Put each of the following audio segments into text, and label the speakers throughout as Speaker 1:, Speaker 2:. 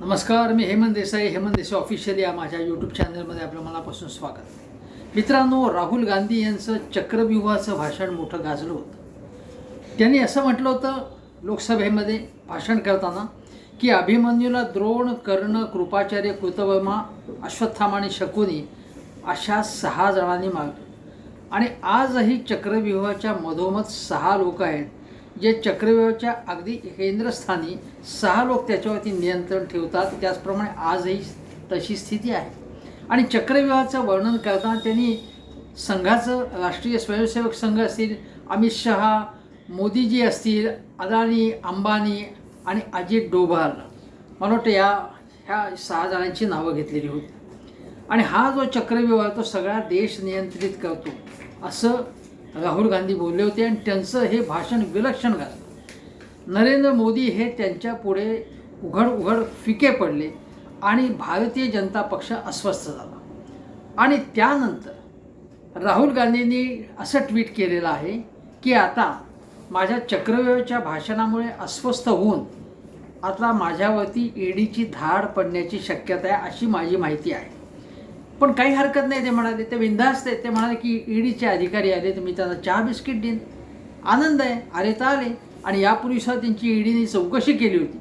Speaker 1: नमस्कार मी हेमंत देसाई. हेमंत देसाई ऑफिशियल या माझ्या यूट्यूब चॅनलमध्ये आपलं मनापासून स्वागत. मित्रांनो राहुल गांधी यांचं चक्रव्यूहाचं भाषण मोठं गाजलं होतं. त्यांनी असं म्हटलं होतं लोकसभेमध्ये भाषण करताना की अभिमन्यूला द्रोण कर्ण कृपाचार्य कृतवर्मा अश्वत्थामा आणि शकुनी अशा सहा जणांनी मागले. आणि आजही चक्रव्यूहाच्या मधोमध सहा लोक आहेत जे चक्रव्यूहाच्या अगदी केंद्रस्थानी सहा लोक त्याच्यावरती नियंत्रण ठेवतात त्याचप्रमाणे आजही तशी स्थिती आहे. आणि चक्रव्यूहाचं वर्णन करताना त्यांनी संघाचं राष्ट्रीय स्वयंसेवक संघ असतील अमित शहा मोदीजी असतील अदानी अंबानी आणि अजित डोभाल. मला वाटतं या ह्या सहा जणांची नावं घेतलेली होती. आणि हा जो चक्रव्यूह आहे तो सगळा देश नियंत्रित करतो. असं राहुल गांधी बोलले होते आणि त्यांचं हे भाषण विलक्षण गाजलं नरेंद्र मोदी हे त्यांच्या पुढे उघड उघड फिके पडले आणि भारतीय जनता पक्ष अस्वस्थ झाला. आणि त्यानंतर राहुल गांधींनी असं ट्विट केलेलं आहे की आता माझ्या चक्रव्यूहाच्या भाषणामुळे अस्वस्थ होऊन आता माझ्यावरती ईडीची धाड पडण्याची शक्यता आहे अशी माझी माहिती आहे. पण काही हरकत नाही ते म्हणाले ते बिंदास्त आहेत. ते म्हणाले की ईडीचे अधिकारी आले तर मी त्यांना चहा बिस्किट देईन. आनंद आहे आले तर आले आणि यापूर्वी सुद्धा त्यांची ईडीने चौकशी केली होती.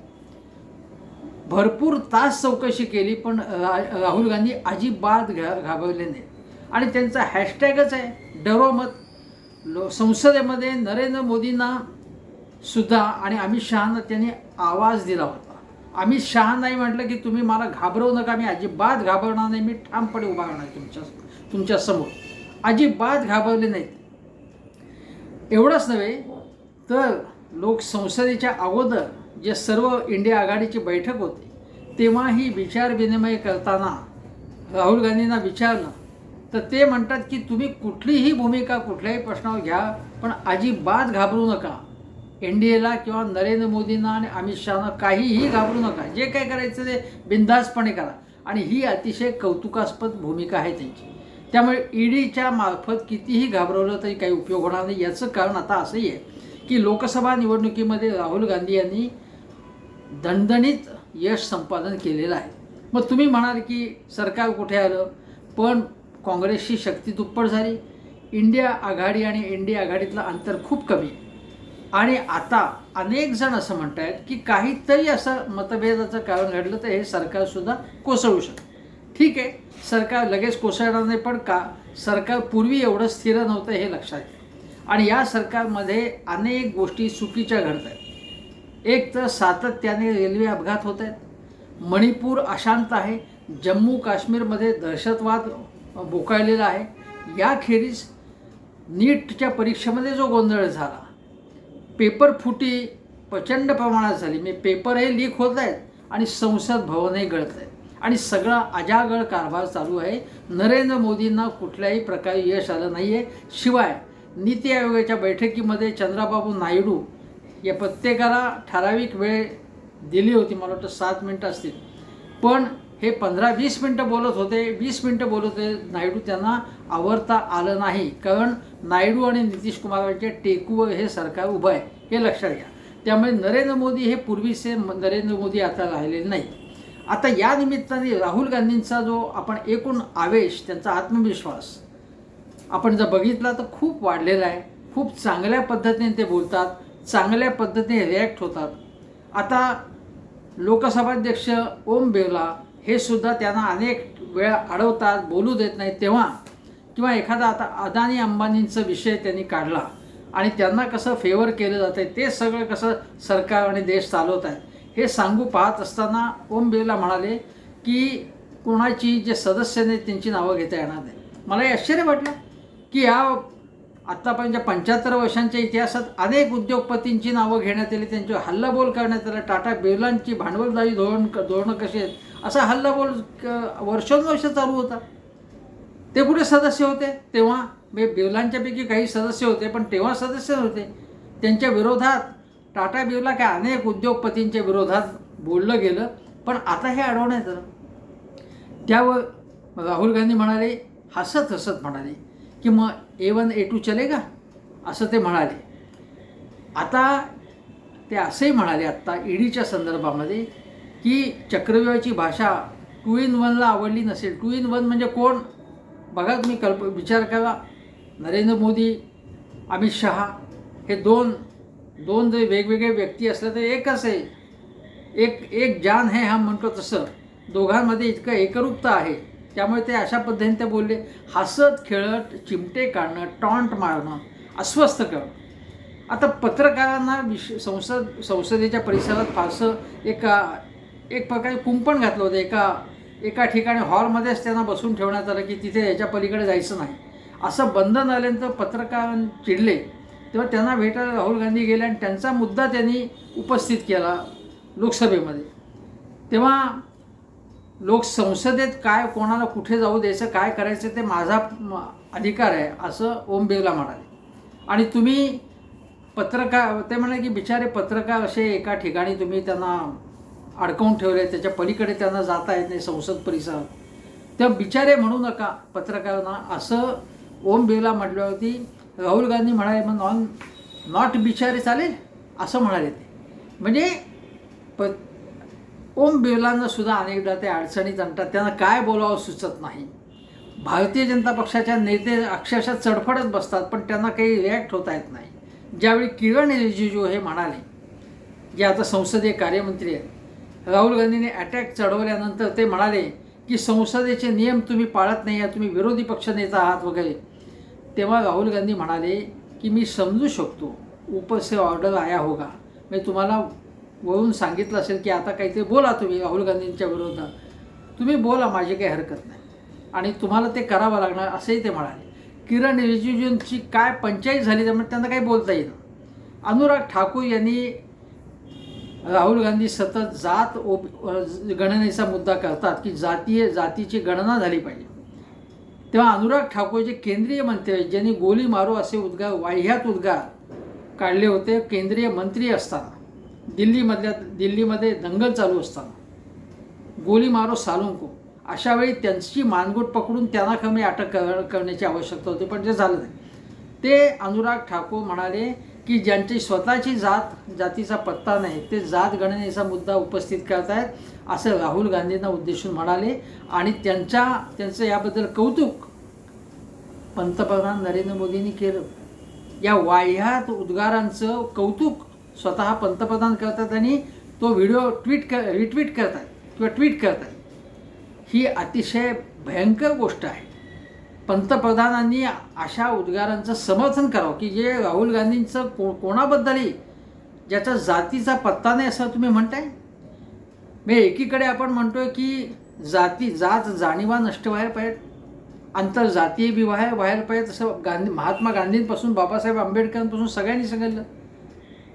Speaker 1: भरपूर तास चौकशी केली पण राहुल गांधी अजिबात घा घाबरले नाही आणि त्यांचा हॅशटॅगच आहे डरो मत. लो संसदेमध्ये नरेंद्र मोदींना सुद्धा आणि अमित शहाना त्यांनी आवाज दिला होता. अमित शहा नाही म्हटलं की तुम्ही मला घाबरवू नका मी अजिबात घाबरणार नाही मी ठामपणे उभा राहणार तुमच्या तुमच्यासमोर. अजिबात घाबरले नाहीत. एवढंच नव्हे तर लोक संसदेच्या अगोदर जे सर्व इंडिया आघाडीची बैठक होती तेव्हाही विचारविनिमय करताना राहुल गांधींना विचारलं तर ते म्हणतात की तुम्ही कुठलीही भूमिका कुठल्याही प्रश्नावर घ्या पण अजिबात घाबरू नका. एन डी एला किंवा नरेंद्र मोदींना आणि अमित शहाना काहीही घाबरू नका. जे काय करायचं ते बिंदासपणे करा. आणि ही अतिशय कौतुकास्पद भूमिका आहे त्यांची. त्यामुळे ईडीच्या मार्फत कितीही घाबरवलं तरी काही उपयोग होणार नाही. याचं कारण आता असंही आहे की लोकसभा निवडणुकीमध्ये राहुल गांधी यांनी दणदणीत यश संपादन केलेलं आहे. मग तुम्ही म्हणाल की सरकार कुठे आलं? पण काँग्रेसची शक्ती दुप्पट झाली. इंडिया आघाडी आणि इंडिया आघाडीतलं अंतर खूप कमी आहे. आणि आता अनेक जण असं म्हणत आहेत की काहीतरी असं मतभेदाचं कारण घडलं तर हे सरकारसुद्धा कोसळू शकतं. ठीक आहे सरकार लगेच कोसळणार नाही पण का? सरकार पूर्वी एवढं स्थिर नव्हतं हे लक्षात घ्या आणि या सरकारमध्ये अनेक गोष्टी चुकीच्या घडत आहेत एक तर सातत्याने रेल्वे अपघात होत आहेत मणिपूर अशांत आहे. जम्मू काश्मीरमध्ये दहशतवाद बोकाळलेला आहे. याखेरीज नीटच्या परीक्षेमध्ये जो गोंधळ झाला पेपर फुटी प्रचंड प्रमाणात झाली. म्हणजे पेपर हे लीक होत आहेत आणि संसद भवनही गळत आहेत. आणि सगळा अजागळ कारभार चालू आहे. नरेंद्र मोदींना कुठल्याही प्रकारे यश आलं नाही आहे शिवाय नीती आयोगाच्या बैठकीमध्ये चंद्राबाबू नायडू या प्रत्येकाला ठराविक वेळ दिली होती. मला वाटतं सात मिनटं असतील. पण हे पंधरा वीस मिनटं बोलत होते. वीस मिनटं बोलत होते. नायडू त्यांना आवरता आलं नाही. कारण नायडू आणि नितीश कुमारांच्या टेकूवर हे सरकार उभं आहे हे लक्षात घ्या. त्यामुळे नरेंद्र मोदी हे पूर्वीचे नरेंद्र मोदी आता राहिलेले नाही आता या निमित्ताने राहुल गांधींचा जो आपण एकूण आवेश त्यांचा आत्मविश्वास आपण जर बघितला तर खूप वाढलेला आहे. खूप चांगल्या पद्धतीने ते बोलतात चांगल्या पद्धतीने रिॲक्ट होतात. आता लोकसभाध्यक्ष ओम बिर्ला हे सुद्धा त्यांना अनेक वेळा अडवतात बोलू देत नाही तेव्हा किंवा एखादा आता अदानी अंबानींचा विषय त्यांनी काढला आणि त्यांना कसं फेवर केलं जातं आहे ते सगळं कसं सरकार आणि देश चालवत आहेत हे सांगू पाहत असताना ओम बिर्ला म्हणाले की कोणाची जे सदस्य नाही त्यांची नावं घेता येणार नाही. मला हे आश्चर्य वाटलं की या आत्तापर्यंत पंच्याहत्तर वर्षांच्या इतिहासात अनेक उद्योगपतींची नावं घेण्यात आली त्यांच्यावर हल्लाबोल करण्यात आला टाटा बिर्लांची भांडवलदारी धोरण धोरणं कशी आहेत असा हल्लाबोल क- वर्षोनवर्ष चालू होता. ते कुठे सदस्य होते? तेव्हा म्हणजे बिर्लांच्यापैकी काही सदस्य होते पण तेव्हा सदस्य नव्हते. त्यांच्या विरोधात टाटा बिर्ला काय अनेक उद्योगपतींच्या विरोधात बोललं गेलं. पण आता हे अडवण्यात आलं त्यावर राहुल गांधी म्हणाले हसत हसत म्हणाले की मग ए वन ए टू चलेगा असं ते म्हणाले. आता ते असंही म्हणाले आत्ता ईडीच्या संदर्भामध्ये की चक्रव्यूहाची भाषा टू इन वनला आवडली नसेल. टू इन वन म्हणजे कोण? बघा तुम्ही कल्प विचार करा. नरेंद्र मोदी अमित शहा हे दोन दोन जर वेगवेगळे व्यक्ती असले तर एकच आहे. एक एक जान है हा म्हणतो तसं. दोघांमध्ये इतकं एकरूपता आहे. त्यामुळे ते अशा पद्धतीने ते बोलले हसत खेळत चिमटे काढणं टॉन्ट मारणं अस्वस्थ करणं. आता पत्रकारांना विश संसद संसदेच्या परिसरात फारसं एका एक प्रकारे कुंपण घातलं होतं. एका एका ठिकाणी हॉलमध्येच त्यांना बसून ठेवण्यात आलं की तिथे याच्या पलीकडे जायचं नाही. असं बंधन आल्यानंतर पत्रकार चिडले. तेव्हा त्यांना भेटायला राहुल गांधी गेले आणि त्यांचा मुद्दा त्यांनी उपस्थित केला लोकसभेमध्ये. तेव्हा लोक संसदेत काय कोणाला कुठे जाऊ द्यायचं काय करायचं ते माझा अधिकार आहे असं ओम बिर्ला म्हणाले. आणि तुम्ही पत्रकार ते म्हणाले की बिचारे पत्रकार असे एका ठिकाणी तुम्ही त्यांना अडकवून ठेवले त्याच्या पलीकडे त्यांना जाता येत नाही संसद परिसर. त्या बिचारे म्हणू नका पत्रकारांना. असं ओम बिर्ला म्हटल्यावरती राहुल गांधी म्हणाले मग नॉन नॉट बिचारे चालेल? असं म्हणाले ते. म्हणजे प ओम बिर्लांना सुद्धा अनेकदा ते अडचणीत आणतात. त्यांना काय बोलावं सुचत नाही. भारतीय जनता पक्षाच्या नेते अक्षरशः चडफडत बसतात पण त्यांना काही रिॲक्ट होता येत नाही. ज्यावेळी किरण रिजिजू हे म्हणाले जे आता संसदीय कार्यमंत्री आहेत राहुल गांधीने अटॅक चढवल्यानंतर ते म्हणाले की संसदेचे नियम तुम्ही पाळत नाही आहात तुम्ही विरोधी पक्षनेता आहात वगैरे. तेव्हा राहुल गांधी म्हणाले की मी समजू शकतो ऊपर से ऑर्डर आया होगा. मी तुम्हाला वरून सांगितलं असेल की आता काहीतरी बोला तुम्ही राहुल गांधींच्या विरोधात. तुम्ही बोला माझी काही हरकत नाही. आणि तुम्हाला ते करावं लागणार असंही ते म्हणाले. किरण रिजिजूंची काय पंचायत झाली त्यामुळे त्यांना काही बोलता येईल अनुराग ठाकूर यांनी राहुल गांधी सतत जात ओब गणनेचा मुद्दा करतात की जातीय जातीची गणना झाली पाहिजे. तेव्हा अनुराग ठाकूर जे केंद्रीय मंत्री आहेत ज्यांनी गोली मारो असे उद्गार वाह्यात उद्गार काढले होते केंद्रीय मंत्री असताना. दिल्लीमधल्या दिल्लीमध्ये दंगल चालू असताना. गोली मारो सालुंको. अशा वेळी त्यांची मानगूट पकडून त्यांना कमी अटक कर करण्याची आवश्यकता होती पण जे झालं नाही. ते अनुराग ठाकूर म्हणाले की ज्यांची स्वतःची जात जातीचा पत्ता नाही ते जात गणनेचा मुद्दा उपस्थित करतायत असं राहुल गांधींना उद्देशून म्हणाले. आणि त्यांच्या त्यांचं याबद्दल कौतुक पंतप्रधान नरेंद्र मोदींनी केलं. या वाह्यात उद्गारांचं कौतुक स्वतः पंतप्रधान करतात आणि तो व्हिडिओ ट्विट कर रिट्विट करतात किंवा ट्विट करतात ही अतिशय भयंकर गोष्ट आहे. पंतप्रधानांनी अशा उद्गारांचं समर्थन करावं की जे राहुल गांधींचं को कोणाबद्दलही ज्याचा जातीचा पत्ता नाही असं तुम्ही म्हणताय? मी एकीकडे आपण म्हणतोय की जाती जात जाणीवा नष्ट व्हायला पाहिजे आंतरजातीय विवाह व्हायला पाहिजे तसं गांधी महात्मा गांधींपासून बाबासाहेब आंबेडकरांपासून सगळ्यांनी सांगितलं.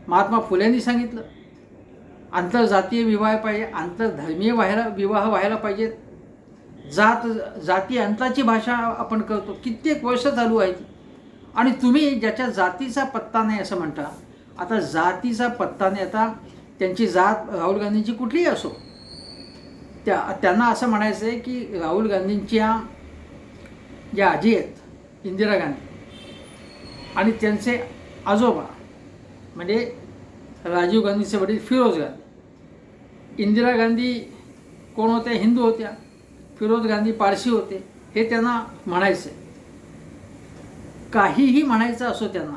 Speaker 1: महात्मा फुल्यांनी सांगितलं. आंतरजातीय विवाह पाहिजे आंतरधर्मीय व्हायला विवाह व्हायला पाहिजेत. जात जाती अंताची भाषा आपण करतो कित्येक वर्ष चालू आहे आणि तुम्ही ज्याच्या जातीचा पत्ता नाही असं म्हणता आता जातीचा पत्ता नाही आता त्यांची जात राहुल गांधींची कुठलीही असो. त्या त्यांना असं म्हणायचं आहे की राहुल गांधींच्या ज्या आजी आहेत इंदिरा गांधी आणि त्यांचे आजोबा म्हणजे राजीव गांधीचे वडील फिरोज गांधी. इंदिरा गांधी कोण होत्या हिंदू होत्या. फिरोज गांधी पारशी होते हे त्यांना म्हणायचे. काहीही म्हणायचं असो त्यांना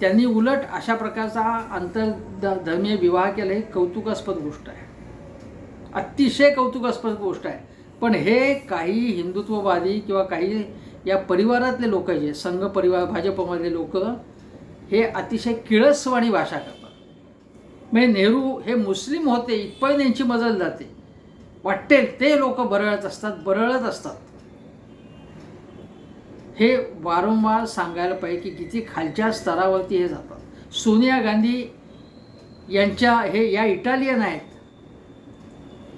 Speaker 1: त्यांनी उलट अशा प्रकारचा आंतर धर्मीय विवाह केला ही कौतुकास्पद गोष्ट आहे. अतिशय कौतुकास्पद गोष्ट आहे. पण हे काही हिंदुत्ववादी किंवा काही या परिवारातले लोक जे संघ परिवार भाजपमधले लोक हे अतिशय किळसवाणी भाषा करतात. म्हणजे नेहरू हे मुस्लिम होते इथपर्यंत यांची मजल जाते. वाटेल ते लोक बरळत असतात बरळत असतात. हे वारंवार सांगायला पाहिजे की किती खालच्या स्तरावरती हे जातात. सोनिया गांधी यांच्या हे या इटालियन आहेत.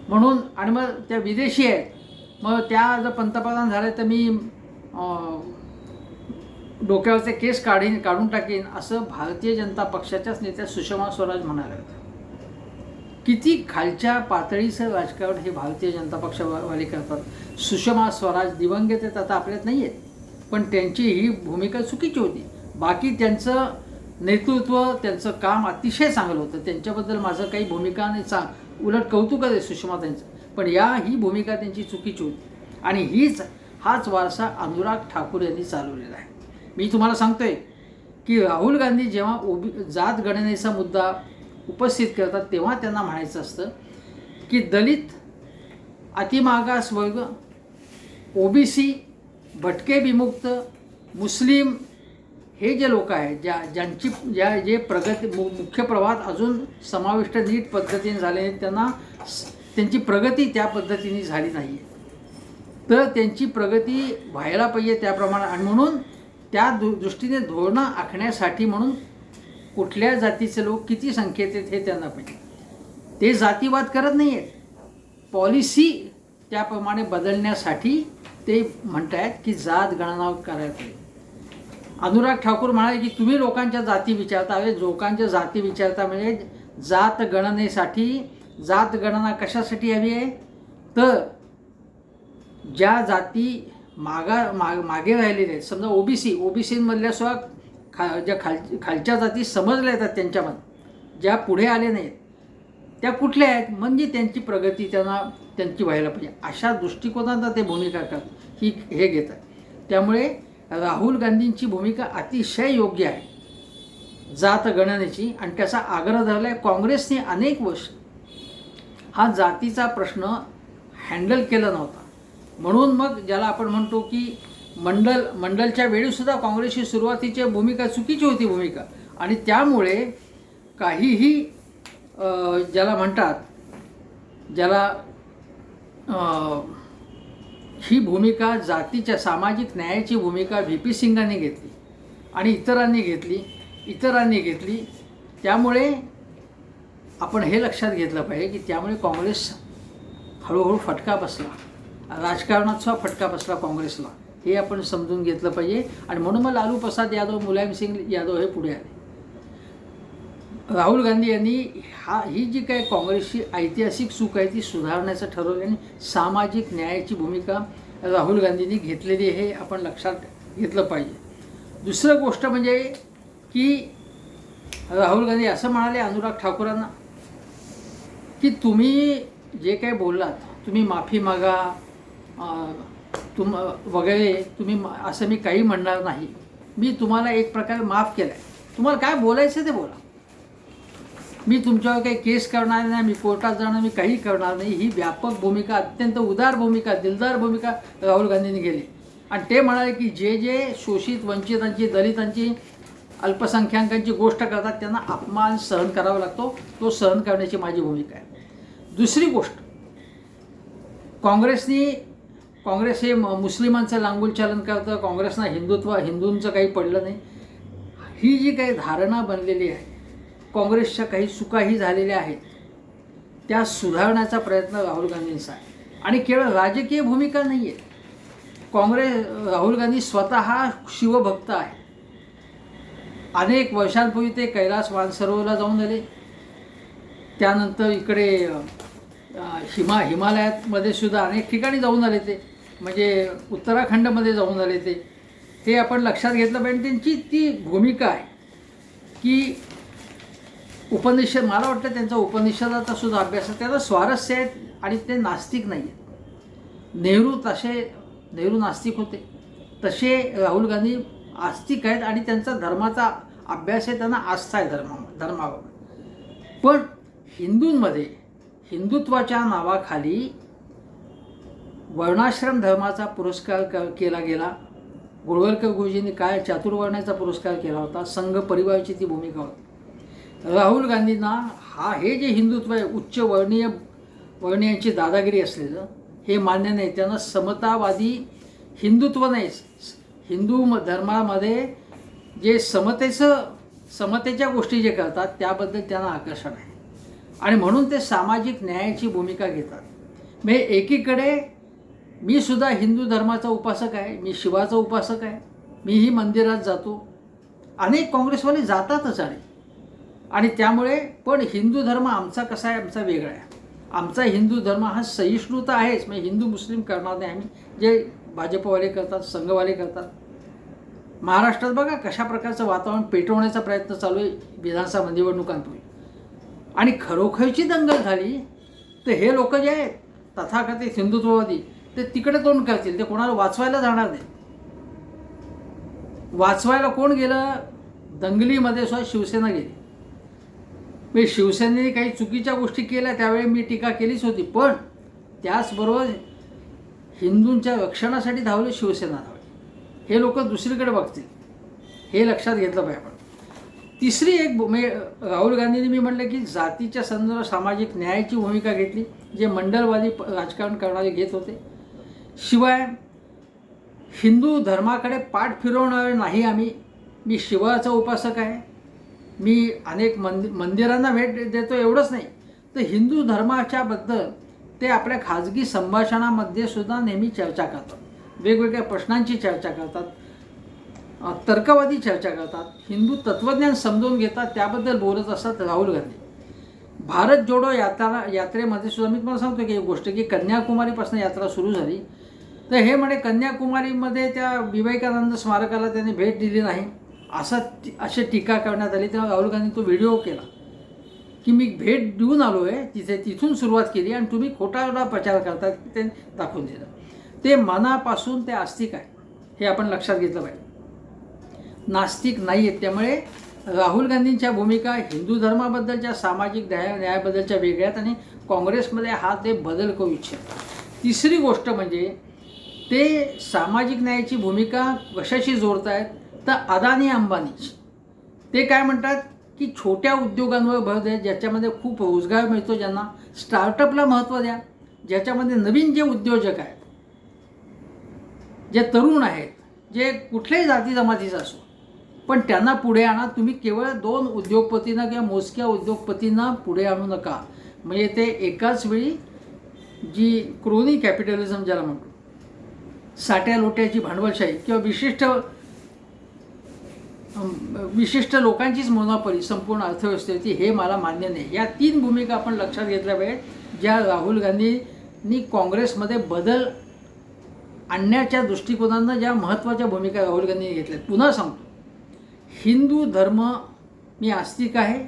Speaker 1: म्हणून आणि मग त्या विदेशी आहेत. मग त्या जर पंतप्रधान झाले तर मी डोक्यावरचे केस काढीन काढून टाकीन असं भारतीय जनता पक्षाच्याच नेत्या सुषमा स्वराज म्हणाल्या. होत्या किती खालच्या पातळीचं राजकारण हे भारतीय जनता पक्षवाले करतात? सुषमा स्वराज दिवंगत आहेत आता आपल्यात नाही आहेत पण त्यांची ही भूमिका चुकीची होती. बाकी त्यांचं नेतृत्व त्यांचं काम अतिशय चांगलं होतं. त्यांच्याबद्दल माझं काही भूमिका नाही. चा उलट कौतुकच आहे सुषमा त्यांचं पण या ही भूमिका त्यांची चुकीची होती. आणि हीच हाच वारसा अनुराग ठाकूर यांनी चालवलेला आहे. मी तुम्हाला सांगतोय की राहुल गांधी जेव्हा ओबी जात गणनेचा मुद्दा उपस्थित करतात तेव्हा त्यांना म्हणायचं असतं की दलित अतिमागास वर्ग ओबीसी भटके विमुक्त मुस्लिम हे जे लोक आहेत ज्या ज्यांची ज्या जे प्रगती मु मुख्य प्रवाहात अजून समाविष्ट नीट पद्धतीने झाले आहेत त्यांना त्यांची प्रगती त्या पद्धतीने झाली नाही आहे तर त्यांची प्रगती व्हायला पाहिजे त्याप्रमाणे. आणि म्हणून त्या दृ दृष्टीने धोरणं आखण्यासाठी म्हणून कुठल्या जातीचे लोक किती संख्येत आहेत हे त्यांना पाहिजे ते जातीवाद करत नाही आहेत पॉलिसी त्याप्रमाणे बदलण्यासाठी ते म्हणत आहेत की जात गणना करायचं अनुराग ठाकूर म्हणाले की तुम्ही लोकांच्या जाती विचारता हवे लोकांच्या जाती विचारता म्हणजे जात गणनेसाठी जात गणना कशासाठी हवी आहे? तर ज्या जाती मागा माग मागे राहिलेल्या आहेत समजा ओबीसी ओबीसीमधल्या सुद्धा खा ज्या खाल खालच्या जाती समजल्या येतात त्यांच्यामध्ये. ज्या पुढे आले नाहीत त्या कुठल्या आहेत? म्हणजे त्यांची प्रगती त्यांना त्यांची व्हायला पाहिजे. अशा दृष्टिकोनात ते भूमिका करतात ही हे घेतात. त्यामुळे राहुल गांधींची भूमिका अतिशय योग्य आहे. जात गणनेची आणि त्याचा आग्रह धरला आहे काँग्रेसने अनेक वर्ष. हा जातीचा प्रश्न हँडल केला नव्हता. म्हणून मग ज्याला आपण म्हणतो की मंडल मंडलच्या वेळीसुद्धा काँग्रेसची सुरुवातीची भूमिका चुकीची होती भूमिका. आणि त्यामुळे काहीही ज्याला म्हणतात ज्याला ही भूमिका जातीच्या सामाजिक न्यायाची भूमिका व्ही पी सिंगांनी घेतली आणि इतरांनी घेतली इतरांनी घेतली. त्यामुळे आपण हे लक्षात घेतलं पाहिजे की त्यामुळे काँग्रेस हळूहळू फटका बसला. राजकारणात सुद्धा फटका बसला काँग्रेसला. हे आपण समजून घेतलं पाहिजे. आणि म्हणून मग लालू प्रसाद यादव मुलायमसिंग यादव हे पुढे आले. राहुल गांधी यांनी हा ही जी काही काँग्रेसची ऐतिहासिक चूक आहे ती सुधारण्याचं ठरवलं आणि सामाजिक न्यायाची भूमिका राहुल गांधींनी घेतलेली हे आपण लक्षात घेतलं पाहिजे. दुसरं गोष्ट म्हणजे की राहुल गांधी असं म्हणाले अनुराग ठाकूरांना की तुम्ही जे काही बोललात तुम्ही माफी मागा तुम वगैरे तुम्ही असं मी काही म्हणणार नाही. मी तुम्हाला एक प्रकारे माफ केलं आहे तुम्हाला काय बोलायचं ते बोला. मी तुमच्यावर काही केस करणार नाही मी कोर्टात जाणार मी काही करणार नाही. ही व्यापक भूमिका अत्यंत उदार भूमिका दिलदार भूमिका राहुल गांधींनी केली. आणि ते म्हणाले की जे जे शोषित वंचितांची दलितांची अल्पसंख्याकांची गोष्ट करतात त्यांना अपमान सहन करावा लागतो. तो सहन करण्याची माझी भूमिका आहे. दुसरी गोष्ट काँग्रेसनी काँग्रेस हे म- मुस्लिमांचं लांगुलचालन करतं काँग्रेसना हिंदुत्व हिंदूंचं काही पडलं नाही. ही जी काही धारणा बनलेली आहे काँग्रेसच्या काही चुकाही झालेल्या आहेत त्या सुधारण्याचा प्रयत्न राहुल गांधींचा आहे आणि केवळ राजकीय भूमिका नाही आहे काँग्रेस राहुल गांधी स्वतः शिवभक्त आहे अनेक वर्षांपूर्वी ते कैलास मानसरोवरला जाऊन आले. त्यानंतर इकडे हिमा हिमालयातमध्ये सुद्धा अनेक ठिकाणी जाऊन आले ते. म्हणजे उत्तराखंडमध्ये जाऊन आले ते हे आपण लक्षात घेतलं पाहिजे. त्यांची ती भूमिका आहे की उपनिषद मला वाटतं त्यांचा उपनिषदाचा सुद्धा अभ्यास आहे. त्याला स्वारस्य आहेत आणि ते नास्तिक नाही आहेत नेहरू तसे नेहरू नास्तिक होते. तसे राहुल गांधी आस्तिक आहेत आणि त्यांचा धर्माचा अभ्यास आहे त्यांना आस्था आहे धर्मा धर्मावर. पण हिंदूंमध्ये हिंदुत्वाच्या नावाखाली वर्णाश्रम धर्माचा पुरस्कार क केला गेला. गोळवलकर गुरुजींनी काय चातुर्वर्णाचा पुरस्कार केला होता? संघ परिवाराची ती भूमिका होती. राहुल गांधींना हा हे जे हिंदुत्व आहे उच्च वर्णीय वर्णीयांची दादागिरी असलेलं हे मान्य नाही. त्यांना समतावादी हिंदुत्व नाही. हिंदू म- धर्मामध्ये जे समतेचं समतेच्या गोष्टी जे करतात त्याबद्दल त्यांना आकर्षण आहे. आणि म्हणून ते सामाजिक न्यायाची भूमिका घेतात. म्हणजे एकीकडे मी सुद्धा हिंदू धर्माचा उपासक आहे मी शिवाचा उपासक आहे मीही मंदिरात जातो. अनेक काँग्रेसवाले जातातच आणि. आणि त्यामुळे पण हिंदू धर्म आमचा कसा आहे आमचा वेगळा आहे. आमचा हिंदू धर्म हा सहिष्णुता आहेच. म्हणजे हिंदू मुस्लिम करणार नाही. आम्ही जे भाजपवाले करतात संघवाले करतात. महाराष्ट्रात बघा कशा प्रकारचं वातावरण पेटवण्याचा प्रयत्न चालू आहे. विधानसभा निवडणुकांपूर्वी आणि खरोखरची दंगल झाली तर हे लोक जे आहेत तथाकथित हिंदुत्ववादी ते तिकडे तोंड करतील ते कोणाला वाचवायला जाणार नाही. वाचवायला कोण गेलं? दंगलीमध्ये सुद्धा शिवसेना गेली. मी शिवसेनेने काही चुकीच्या गोष्टी केल्या त्यावेळी मी टीका केलीच होती. पण त्याचबरोबर हिंदूंच्या रक्षणासाठी धावले शिवसेना धावली. हे लोक दुसरीकडे बघतील. हे लक्षात घेतलं पाहिजे आपण. तिसरी एक म्हणजे राहुल गांधींनी मी म्हटलं की जातीच्या संदर्भात सामाजिक न्यायाची भूमिका घेतली जे मंडलवादी राजकारण करणारे घेत होते. शिवाय हिंदू धर्माकडे पाठ फिरवणारे नाही आम्ही. मी शिवाचा उपासक आहे. मी अनेक मंदि मंदिरांना भेट देतो एवढंच नाही. तर हिंदू धर्माच्याबद्दल ते आपल्या खाजगी संभाषणामध्ये सुद्धा नेहमी चर्चा करतात. वेगवेगळ्या प्रश्नांची चर्चा करतात. तर्कवादी चर्चा करतात. हिंदू तत्त्वज्ञान समजून घेतात. त्याबद्दल बोलत असतात राहुल गांधी. भारत जोडो यात्रा यात्रेमध्ये सुद्धा मी तुम्हाला सांगतो की एक गोष्ट की कन्याकुमारीपासून यात्रा सुरू झाली. तर हे म्हणे कन्याकुमारीमध्ये त्या विवेकानंद स्मारकाला त्यांनी भेट दिली नाही. असा अशी टीका करण्यात आली. तेव्हा राहुल गांधी तो व्हिडिओ केला की मी भेट देऊन आलो आहे तिथे तिथून सुरुवात केली आणि तुम्ही खोटा खोटा प्रचार करतात ते दाखवून दिलं. ते मनापासून ते आस्तिक आहे. हे आपण लक्षात घेतलं पाहिजे. नास्तिक नाही आहेत त्यामुळे राहुल गांधींच्या भूमिका हिंदू धर्माबद्दलच्या सामाजिक न्याय न्यायाबद्दलच्या वेगळ्यात आणि काँग्रेसमध्ये हा ते बदल करू इच्छित तिसरी गोष्ट म्हणजे ते सामाजिक न्यायाची भूमिका कशाशी जोडत आहेत तर अदानी अंबानीची. ते काय म्हणतात? की छोट्या उद्योगांवर भर द्या ज्याच्यामध्ये खूप रोजगार मिळतो ज्यांना. स्टार्टअपला महत्त्व द्या. ज्याच्यामध्ये नवीन जे उद्योजक आहेत जे तरुण आहेत जे कुठल्याही जाती जमातीचं असो पण त्यांना पुढे आणा. तुम्ही केवळ दोन उद्योगपतींना किंवा मोजक्या उद्योगपतींना पुढे आणू नका. म्हणजे ते एकाच वेळी जी क्रोनी कॅपिटलिझम ज्याला म्हणतो साट्या लोट्याची भांडवलशाही किंवा विशिष्ट विशिष्ट लोकांचीच मोनोपली संपूर्ण अर्थव्यवस्थेची हे मला मान्य नाही. या तीन भूमिका आपण लक्षात घेतल्या पाहिजेत ज्या राहुल गांधींनी काँग्रेसमध्ये बदल आणण्याच्या दृष्टिकोनानं ज्या महत्त्वाच्या भूमिका राहुल गांधींनी घेतल्या. पुन्हा सांगतो. हिंदू धर्म मी आस्तिक आहे.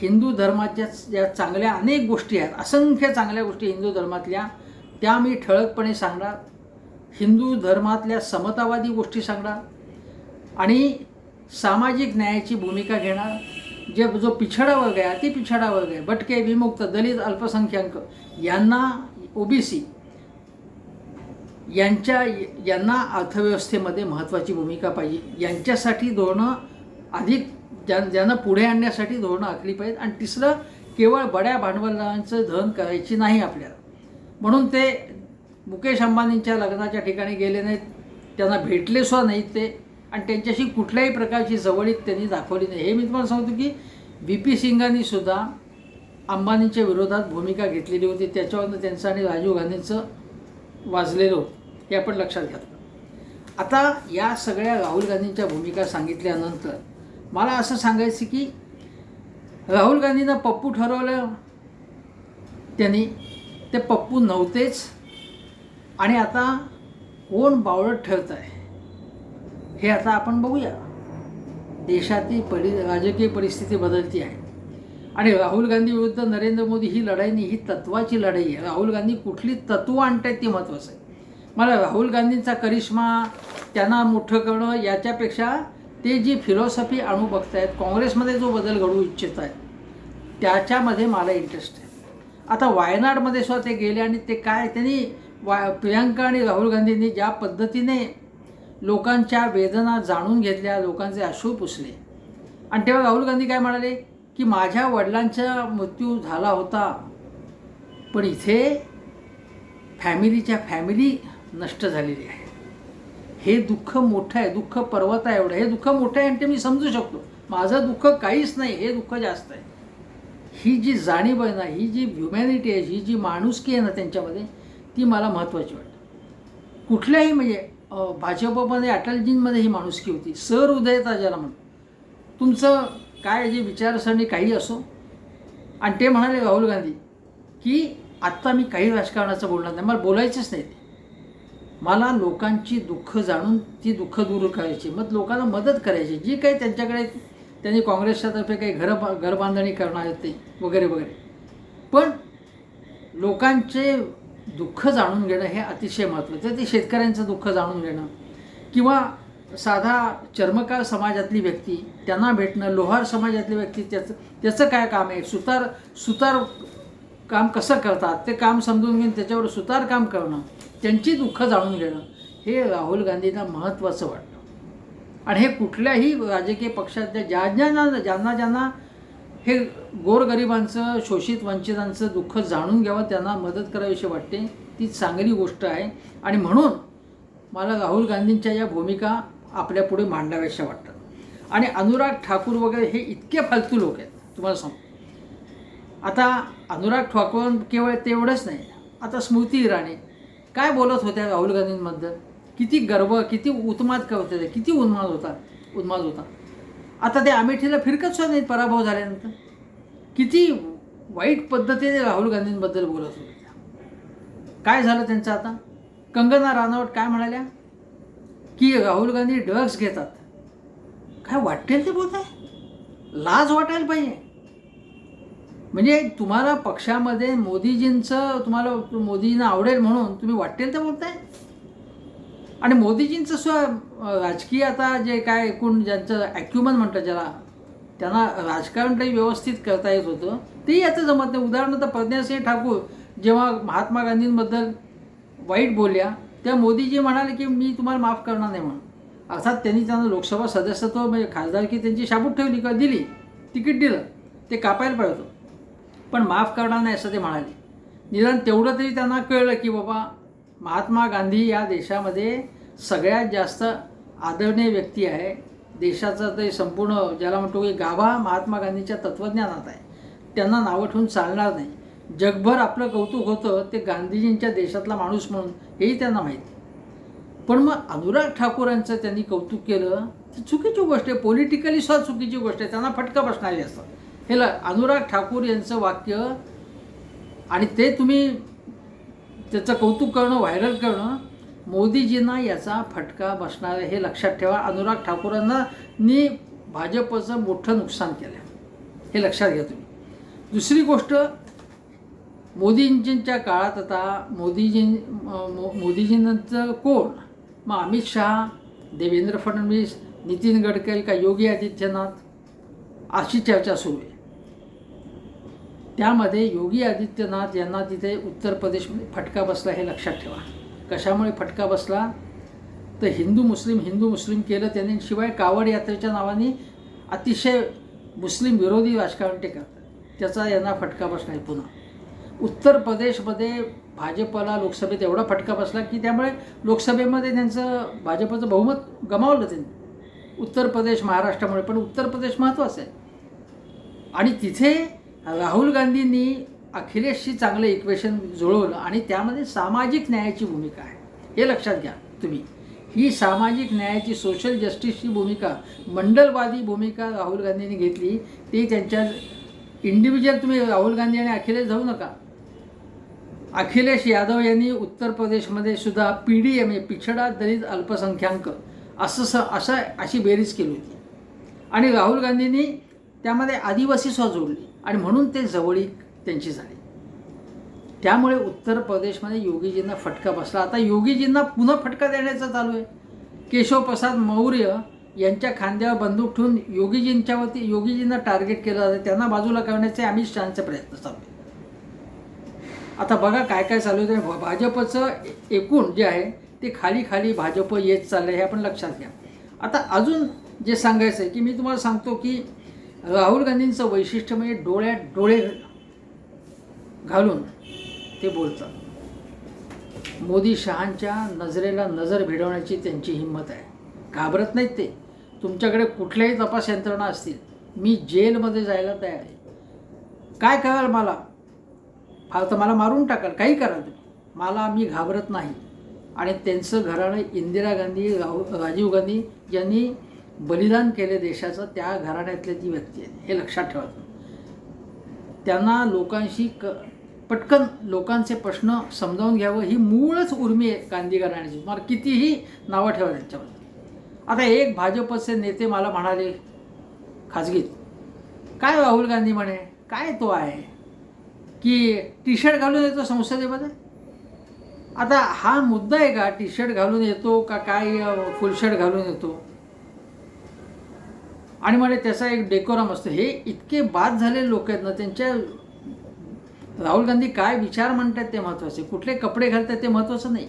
Speaker 1: हिंदू धर्माच्या ज्या चांगल्या अनेक गोष्टी आहेत. असंख्य चांगल्या गोष्टी हिंदू धर्मातल्या. त्या मी ठळकपणे सांगणार हिंदू धर्मातल्या समतावादी गोष्टी सांगणार आणि सामाजिक न्यायाची भूमिका घेणार जे जो पिछडा वर्ग आहे अति पिछडा वर्ग आहे भटके विमुक्त दलित अल्पसंख्याक यांना ओबीसी यांच्या यांना अर्थव्यवस्थेमध्ये महत्त्वाची भूमिका पाहिजे. यांच्यासाठी धोरणं अधिक ज्या ज्यांना पुढे आणण्यासाठी धोरणं आखली पाहिजेत. आणि तिसरं केवळ बड्या भांडवलांचं धन करायची नाही आपल्याला. म्हणून ते मुकेश अंबानींच्या लग्नाच्या ठिकाणी गेले नाहीत. त्यांना भेटले सुद्धा नाहीत ते. आणि त्यांच्याशी कुठल्याही प्रकारची जवळीक त्यांनी दाखवली नाही. हे मी तुम्हाला सांगतो की व्ही पी सिंगांनी सुद्धा अंबानींच्या विरोधात भूमिका घेतलेली होती. त्याच्यावरनं त्यांचं आणि राजीव गांधींचं वाजलेलं होतं. हे आपण लक्षात घ्या. आता या सगळ्या राहुल गांधींच्या भूमिका सांगितल्यानंतर मला असं सांगायचं की राहुल गांधींना पप्पू ठरवलं. त्यांनी. ते पप्पू नव्हतेच. आणि आता कोण बावळत ठरत आहे हे आता आपण बघूया. देशातील परि राजकीय परिस्थिती बदलती आहे. आणि राहुल गांधी विरुद्ध नरेंद्र मोदी ही लढाई नाही ही तत्वाची लढाई आहे. राहुल गांधी कुठली तत्व आणतायत ती महत्त्वाचं आहे. मला राहुल गांधींचा करिश्मा त्यांना मोठं करणं याच्यापेक्षा ते जी फिलॉसॉफी आणू बघतायत काँग्रेसमध्ये जो बदल घडवू इच्छित आहेत त्याच्यामध्ये मला इंटरेस्ट आहे. आता वायनाडमध्ये सुद्धा ते गेले आणि ते काय त्यांनी वा प्रियांका आणि राहुल गांधींनी ज्या पद्धतीने लोकांच्या वेदना जाणून घेतल्या लोकांचे अश्रू पुसले. आणि तेव्हा राहुल गांधी काय म्हणाले? की माझ्या वडिलांचा मृत्यू झाला होता पण इथे फॅमिलीच्या फॅमिली नष्ट झालेली आहे. हे दुःख मोठं आहे दुःख पर्वत आहे एवढं. हे दुःख मोठं आहे आणि ते मी समजू शकतो. माझं दुःख काहीच नाही हे दुःख जास्त आहे. ही जी जाणीव आहे ना ही जी ह्युमॅनिटी आहे ही जी माणुसकी आहे ना त्यांच्यामध्ये ती मला महत्त्वाची वाटते कुठल्याही म्हणजे भाजपमध्ये अटलजींमध्ये ही माणुसकी होती. सर उदयता ज्याला म्हणतो तुमचं काय जे विचारसरणी काही असो आणि ते म्हणाले राहुल गांधी की आत्ता मी काही राजकारणाचं बोलणार नाही. मला बोलायचंच नाही ते. मला लोकांची दुःख जाणून ती दुःख दूर करायची. मग लोकांना मदत करायची. जी काही त्यांच्याकडे त्यांनी काँग्रेसच्या तर्फे काही घर घरबांधणी करणार ते वगैरे वगैरे. पण लोकांचे दुःख जाणून घेणं हे अतिशय महत्त्वाचं ते शेतकऱ्यांचं दुःख जाणून घेणं. किंवा साधा चर्मकार समाजातली व्यक्ती त्यांना भेटणं लोहार समाजातली व्यक्ती त्याचं त्याचं काय काम आहे? सुतार सुतार काम कसं करतात? ते काम समजून घेऊन त्याच्यावर सुतार काम करणं त्यांची दुःख जाणून घेणं हे राहुल गांधींना महत्त्वाचं वाटतं. आणि हे कुठल्याही राजकीय पक्षातल्या ज्या ज्यांना ज्यांना ज्यांना हे गोरगरिबांचं शोषित वंचितांचं दुःख जाणून घ्यावं त्यांना मदत करावीशी वाटते. ती चांगली गोष्ट आहे. आणि म्हणून मला राहुल गांधींच्या या भूमिका आपल्यापुढे मांडाव्याशा वाटतात. आणि अनुराग ठाकूर वगैरे हे इतके फालतू लोक आहेत. तुम्हाला सांगू. आता अनुराग ठाकूर केवळ तेवढंच नाही. आता स्मृती इराणी. काय बोलत होत्या राहुल गांधींबद्दल? किती गर्व किती उत्माद करत होते. किती उन्माद होता उन्माद होता. आता ते अमेठीला फिरकत सुद्धा नाहीत पराभव झाल्यानंतर. किती वाईट पद्धतीने राहुल गांधींबद्दल बोलत होते. काय झालं त्यांचं आता? कंगना राणावत काय म्हणाल्या? की राहुल गांधी ड्रग्ज घेतात. काय वाटेल ते बोलत आहे लाज वाटायला पाहिजे. म्हणजे तुम्हाला पक्षामध्ये मोदीजींचं तुम्हाला मोदीजींना आवडेल म्हणून तुम्ही वाटेल ते बोलताय? आणि मोदीजींचं स्व राजकीय आता जे काय एकूण ज्यांचं ॲक्युमन म्हणतात ज्याला त्यांना राजकारण काही व्यवस्थित करता येत होतं तेही आता जमत नाही. उदाहरणार्थ प्रज्ञासिंह ठाकूर जेव्हा महात्मा गांधींबद्दल वाईट बोलल्या तेव्हा मोदीजी म्हणाले की मी तुम्हाला माफ करणार नाही म्हणून. अर्थात त्यांनी त्यांना लोकसभा सदस्यत्व म्हणजे खासदारकी त्यांची शाबूत ठेवली किंवा दिली तिकीट दिलं ते कापायला पाहिजे होतं. पण माफ करणार नाही असं ते म्हणाले. निदान तेवढं तरी त्यांना कळलं की बाबा महात्मा गांधी या देशामध्ये सगळ्यात जास्त आदरणीय व्यक्ती आहे. देशाचा ते संपूर्ण ज्याला म्हणतो की गाभा महात्मा गांधीच्या तत्त्वज्ञानात आहे. त्यांना नावं ठेवून चालणार नाही. जगभर आपलं कौतुक होतं ते गांधीजींच्या देशातला माणूस म्हणून हेही त्यांना माहिती. पण मग अनुराग ठाकूरांचं त्यांनी कौतुक केलं ती चुकीची गोष्ट आहे. पॉलिटिकली सुद्धा चुकीची गोष्ट आहे. त्यांना फटका बसणारी असतात हे ल अनुराग ठाकूर यांचं वाक्य आणि ते तुम्ही त्याचं कौतुक करणं व्हायरल करणं मोदीजींना याचा फटका बसणार आहे हे लक्षात ठेवा. अनुराग ठाकूरांना नी भाजपचं मोठं नुकसान केलं हे लक्षात घ्या तुम्ही. दुसरी गोष्ट मोदींजींच्या काळात आता मोदीजी मो मोदीजींचं कोण? मग अमित शहा देवेंद्र फडणवीस नितीन गडकरी का योगी आदित्यनाथ? अशी चर्चा सुरू आहे. त्यामध्ये योगी आदित्यनाथ यांना तिथे उत्तर प्रदेशमध्ये फटका बसला हे लक्षात ठेवा. कशामुळे फटका बसला? तर हिंदू मुस्लिम हिंदू मुस्लिम केलं त्यांनी. शिवाय कावड यात्रेच्या नावाने अतिशय मुस्लिम विरोधी राजकारण ते करतात. त्याचा यांना फटका बसला आहे पुन्हा. उत्तर प्रदेशमध्ये भाजपला लोकसभेत एवढा फटका बसला की त्यामुळे लोकसभेमध्ये त्यांचं भाजपचं बहुमत गमावलं त्यांनी. उत्तर प्रदेश महाराष्ट्रामुळे पण उत्तर प्रदेश महत्त्वाचं आहे. आणि तिथे राहुल गांधींनी अखिलेशशी चांगलं इक्वेशन जुळवलं आणि त्यामध्ये सामाजिक न्यायाची भूमिका आहे. हे लक्षात घ्या तुम्ही. ही सामाजिक न्यायाची सोशल जस्टिसची भूमिका मंडलवादी भूमिका राहुल गांधींनी घेतली ती त्यांच्या इंडिव्हिज्युअल तुम्ही राहुल गांधी आणि अखिलेश जाऊ नका. अखिलेश यादव यांनी उत्तर प्रदेशमध्ये सुद्धा पी डी एम ए पिछडा दलित अल्पसंख्याक असं स असं अशी बेरीज केली होती. आणि राहुल गांधींनी त्यामध्ये आदिवासी सुद्धा जोडली. आणि म्हणून ते जवळीक त्यांची झाली. त्यामुळे उत्तर प्रदेशमध्ये योगीजींना फटका बसला. आता योगीजींना पुन्हा फटका देण्याचं चालू आहे. केशवप्रसाद मौर्य यांच्या खांद्यावर बंदूक ठेवून योगीजींच्यावरती योगीजींना टार्गेट केलं जातं त्यांना बाजूला करण्याचे अमित शहाचे प्रयत्न चालू आहे आता बघा काय काय चालू आहे. भाजपचं एकूण जे आहे ते खाली खाली भाजप येत चाललं आहे हे आपण लक्षात घ्या. आता अजून जे सांगायचं आहे की मी तुम्हाला सांगतो की राहुल गांधींचं वैशिष्ट्य म्हणजे डोळ्यात डोळे घालून ते बोलतात. मोदी शहांच्या नजरेला नजर भिडवण्याची त्यांची हिंमत आहे. घाबरत नाहीत ते. तुमच्याकडे कुठल्याही तपास यंत्रणा असतील. मी जेलमध्ये जायला तयार आहे. काय कराल मला? फार तर मला मारून टाकाल. काही कराल तुम्ही? मला मी घाबरत नाही. आणि त्यांचं घराणं इंदिरा गांधी राहू राजीव गांधी यांनी बलिदान केले देशाचं त्या घराण्यातले ती व्यक्ती आहे हे लक्षात ठेवायचं. त्यांना लोकांशी क पटकन लोकांचे प्रश्न समजावून घ्यावं ही मूळच उर्मी आहे गांधी घराण्याची तुम्हाला कितीही नावं ठेवा त्यांच्यावर आता एक भाजपचे नेते मला म्हणाले खाजगीत काय हो राहुल गांधी म्हणे? काय तो आहे? की टी शर्ट घालून येतो संसदेमध्ये? आता हा मुद्दा आहे का टी शर्ट घालून येतो का काय फुल शर्ट घालून येतो? आणि मला त्याचा एक डेकोरम असतो. हे इतके बाद झालेले लोक आहेत ना त्यांच्या राहुल गांधी काय विचार म्हणतात ते महत्त्वाचे कुठले कपडे घालतात ते महत्त्वाचं नाही.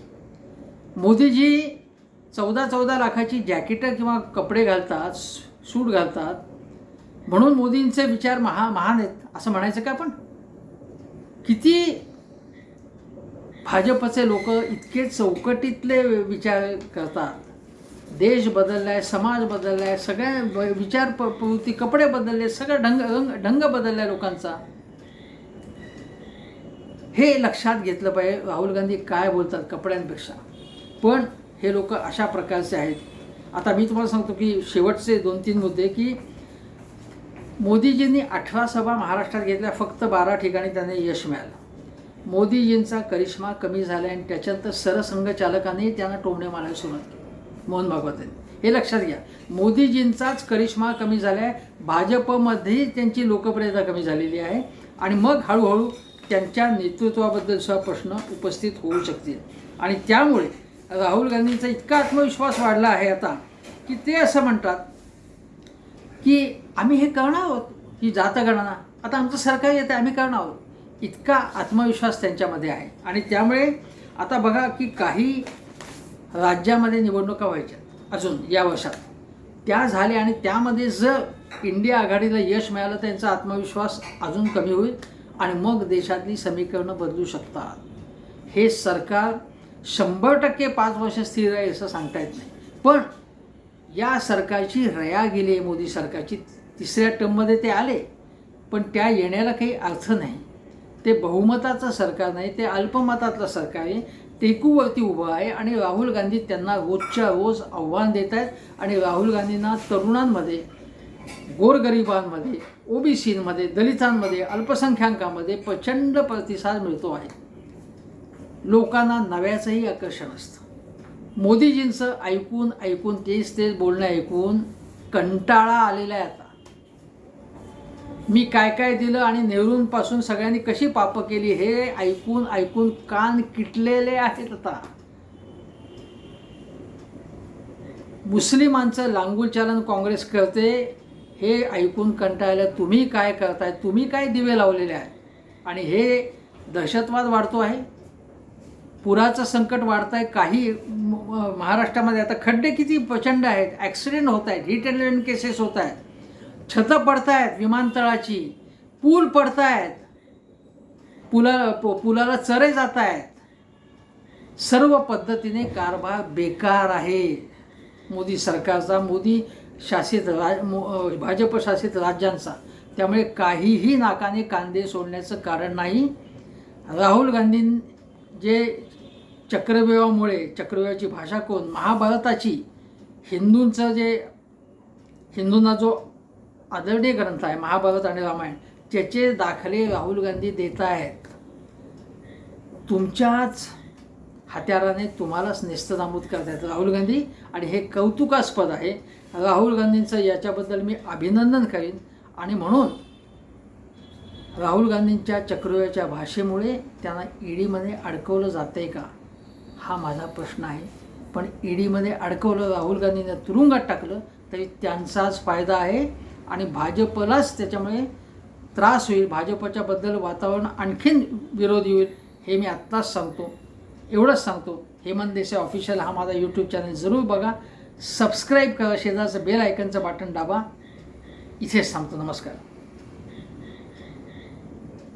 Speaker 1: मोदीजी चौदा चौदा लाखाची जॅकेटं किंवा कपडे घालतात सूट घालतात. म्हणून मोदींचे विचार महा महान आहेत असं म्हणायचं का आपण? किती भाजपचे लोक इतके चौकटीतले विचार करतात. देश बदलला आहे समाज बदलला आहे सगळ्या विचार प्रवृत्ती कपडे बदलले सगळं ढंग ढंग बदलला आहे लोकांचा. हे लक्षात घेतलं पाहिजे राहुल गांधी काय बोलतात कपड्यांपेक्षा. पण हे लोक अशा प्रकारचे आहेत. आता मी तुम्हाला सांगतो की शेवटचे दोन तीन मुद्दे की मोदीजींनी अठरा सभा महाराष्ट्रात घेतल्या फक्त बारा ठिकाणी त्यांना यश मिळालं. मोदीजींचा करिश्मा कमी झाला आणि त्याच्यानंतर सरसंघचालकांनी त्यांना टोमणे मारायला सुरुवात केली. मोहन भागवत आहेत हे लक्षात घ्या. मोदीजींचाच करिश्मा कमी झाला आहे भाजपमध्ये त्यांची लोकप्रियता कमी झालेली आहे. आणि मग हळूहळू त्यांच्या नेतृत्वाबद्दल सुद्धा प्रश्न उपस्थित होऊ शकतील. आणि त्यामुळे राहुल गांधींचा इतका आत्मविश्वास वाढला आहे आता की ते असं म्हणतात की आम्ही हे करणार आहोत. ही जातगणना आता आमचं सरकार येतं आम्ही करणार आहोत. इतका आत्मविश्वास त्यांच्यामध्ये आहे. आणि त्यामुळे आता बघा की काही राज्यामध्ये निवडणुका व्हायच्या अजून या वर्षात. त्या झाल्या आणि त्यामध्ये जर इंडिया आघाडीला यश मिळालं त्यांचा आत्मविश्वास अजून कमी होईल आणि मग देशातली समीकरणं बदलू शकतात. हे सरकार शंभर टक्के पाच वर्ष स्थिर आहे असं सांगता येत नाही. पण या सरकारची रया गेली आहे मोदी सरकारची. तिसऱ्या टर्ममध्ये ते आले पण त्या येण्याला काही अर्थ नाही. ते बहुमताचं सरकार नाही ते अल्पमतातलं सरकार आहे. टेकूवरती उभं आहे आणि राहुल गांधी त्यांना रोजच्या रोज आव्हान देत आहेत. आणि राहुल गांधींना तरुणांमध्ये गोरगरिबांमध्ये ओबीसीमध्ये दलितांमध्ये अल्पसंख्याकांमध्ये प्रचंड प्रतिसाद मिळतो आहे. लोकांना नव्याचंही आकर्षण असतं. मोदीजींचं ऐकून ऐकून तेच तेच बोलणं ऐकून कंटाळा आलेला आहे आता. मी काय काय दिलं आणि नेहरूंपासून सगळ्यांनी कशी पापं केली हे ऐकून ऐकून कान किटलेले आहेत आता. मुस्लिमांचं लांगुलचालन काँग्रेस करते हे ऐकून कंटाळलं तुम्ही काय करताय? तुम्ही काय दिवे लावलेले आहे आणि हे दहशतवाद वाढतो आहे? पुराचं संकट वाढत आहे काही महाराष्ट्रामध्ये आता खड्डे किती प्रचंड आहेत ॲक्सिडेंट होत आहेत हिट अँड केसेस होत आहेत. छतं पडत आहेत विमानतळाची. पूल पडत आहेत पुला पु- पुलाला चरे जात आहेत सर्व पद्धतीने कारभार बेकार आहे. मोदी सरकारचा मोदी शासित राज मो भाजप शासित राज्यांचा. त्यामुळे काहीही नाकाने कांदे सोडण्याचं कारण नाही. राहुल गांधी जे चक्रव्यूहामुळे चक्रव्यूहाची भाषा कोण? महाभारताची. हिंदूंचं जे हिंदूंना जो आदरणीय ग्रंथ आहे महाभारत आणि रामायण त्याचे दाखले राहुल गांधी देत आहेत. तुमच्याच हत्याराने तुम्हालाच नेस्तनाबूत करतायत राहुल गांधी आणि हे कौतुकास्पद आहे. राहुल गांधींचं याच्याबद्दल मी अभिनंदन करीन आणि म्हणून राहुल गांधींच्या चक्रव्याच्या भाषेमुळे त्यांना ईडीमध्ये अडकवलं जातं आहे का? हा माझा प्रश्न आहे. पण ईडीमध्ये अडकवलं राहुल गांधींना तुरुंगात टाकलं तरी त्यांचाच फायदा आहे. आणि भाजपलाच त्याच्यामुळे त्रास होईल. भाजपच्याबद्दल वातावरण आणखीन विरोधी होईल हे मी आत्ताच सांगतो. एवढंच सांगतो. हेमंत देसाई ऑफिशियल हा माझा यूट्यूब चॅनल जरूर बघा. सबस्क्राईब करा. शेजारचं बेल आयकनचं बटन दाबा. इथेच सांगतो नमस्कार.